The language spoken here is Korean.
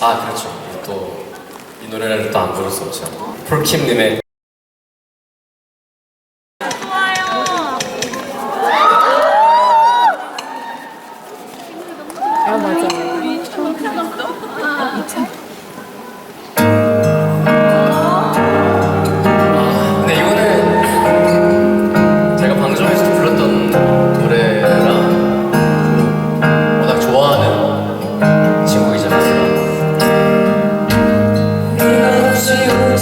아 그렇죠. 또 이 노래를 또 안 부를 수 없죠. 폴킴님의